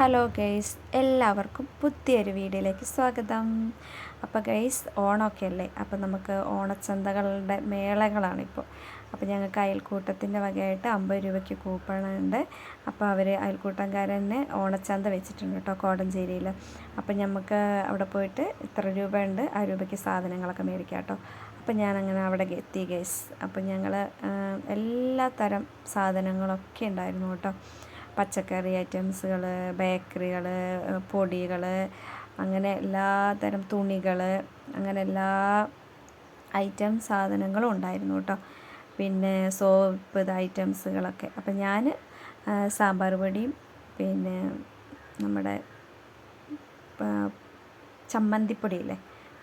Hello guys എല്ലാവർക്കും പുതിയൊരു വീഡിയോയിലേക്ക് സ്വാഗതം. അപ്പോൾ ഗൈസ് ഓണമൊക്കെ അല്ലേ? അപ്പോൾ നമുക്ക് ഓണച്ചന്തകളുടെ മേളകളാണിപ്പോൾ അപ്പോൾ ഞങ്ങൾക്ക് അയൽക്കൂട്ടത്തിന്റെ വകയായിട്ട് അമ്പത് രൂപയ്ക്ക് കൂപ്പണുണ്ട്. അപ്പോൾ അവർ അയൽക്കൂട്ടംകാരനെ ഓണച്ചന്ത വെച്ചിട്ടുണ്ട് കേട്ടോ കോടഞ്ചേരിയിൽ അപ്പോൾ നമുക്ക് അവിടെ പോയിട്ട് ഇത്ര രൂപ ഉണ്ട് ആ രൂപയ്ക്ക് സാധനങ്ങളൊക്കെ മേടിക്കാം കേട്ടോ. അപ്പോൾ ഞാനങ്ങനെ അവിടെ എത്തി ഗൈസ് അപ്പോൾ ഞങ്ങൾ എല്ലാ തരം സാധനങ്ങളൊക്കെ ഉണ്ടായിരുന്നു കേട്ടോ. പച്ചക്കറി ഐറ്റംസുകൾ ബേക്കറികൾ പൊടികൾ അങ്ങനെ എല്ലാ തരം തുണികൾ അങ്ങനെ എല്ലാ ഐറ്റം സാധനങ്ങളും ഉണ്ടായിരുന്നു കേട്ടോ. പിന്നെ സോപ്പ് ഐറ്റംസുകളൊക്കെ. അപ്പം ഞാൻ സാമ്പാർ പൊടിയും പിന്നെ നമ്മുടെ ചമ്മന്തിപ്പൊടിയില്ലേ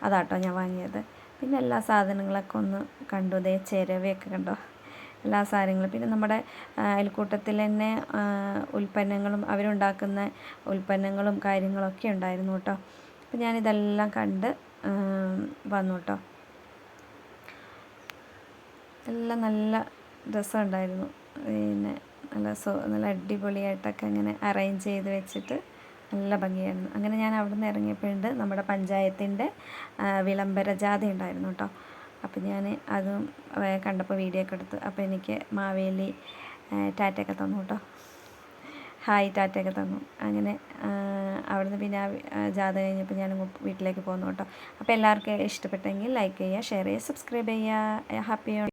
അതാട്ടോ ഞാൻ വാങ്ങിയത്. പിന്നെ എല്ലാ സാധനങ്ങളൊക്കെ ഒന്ന് കണ്ടു. ദേ ചിരവയൊക്കെ കണ്ടോ? എല്ലാ സാധനങ്ങളും. പിന്നെ നമ്മുടെ അയൽക്കൂട്ടത്തിൽ തന്നെ ഉൽപ്പന്നങ്ങളും അവരുണ്ടാക്കുന്ന ഉൽപ്പന്നങ്ങളും കാര്യങ്ങളൊക്കെ ഉണ്ടായിരുന്നു കേട്ടോ. അപ്പം ഞാനിതെല്ലാം കണ്ട് വന്നു കേട്ടോ. എല്ലാം നല്ല രസമുണ്ടായിരുന്നു. പിന്നെ നല്ല സോ നല്ല അടിപൊളിയായിട്ടൊക്കെ അങ്ങനെ അറേഞ്ച് ചെയ്ത് വെച്ചിട്ട് നല്ല ഭംഗിയായിരുന്നു. അങ്ങനെ ഞാൻ അവിടെ നിന്ന് ഇറങ്ങിയപ്പോഴുണ്ട് നമ്മുടെ പഞ്ചായത്തിന്റെ വിളംബര ജാഥ ഉണ്ടായിരുന്നു കേട്ടോ. അപ്പം ഞാൻ അതും കണ്ടപ്പോൾ വീഡിയോ ഒക്കെ എടുത്തു അപ്പോൾ എനിക്ക് മാവേലി ടാറ്റയൊക്കെ തന്നു കേട്ടോ. ഹായ് ടാറ്റയൊക്കെ തന്നു. അങ്ങനെ അവിടുന്ന് പിന്നെ ജാഥ കഴിഞ്ഞപ്പോൾ ഞാൻ വീട്ടിലേക്ക് പോന്നു കേട്ടോ. അപ്പോൾ എല്ലാവർക്കും ഇഷ്ടപ്പെട്ടെങ്കിൽ ലൈക്ക് ചെയ്യുക ഷെയർ ചെയ്യുക സബ്സ്ക്രൈബ് ചെയ്യുക. ഹാപ്പി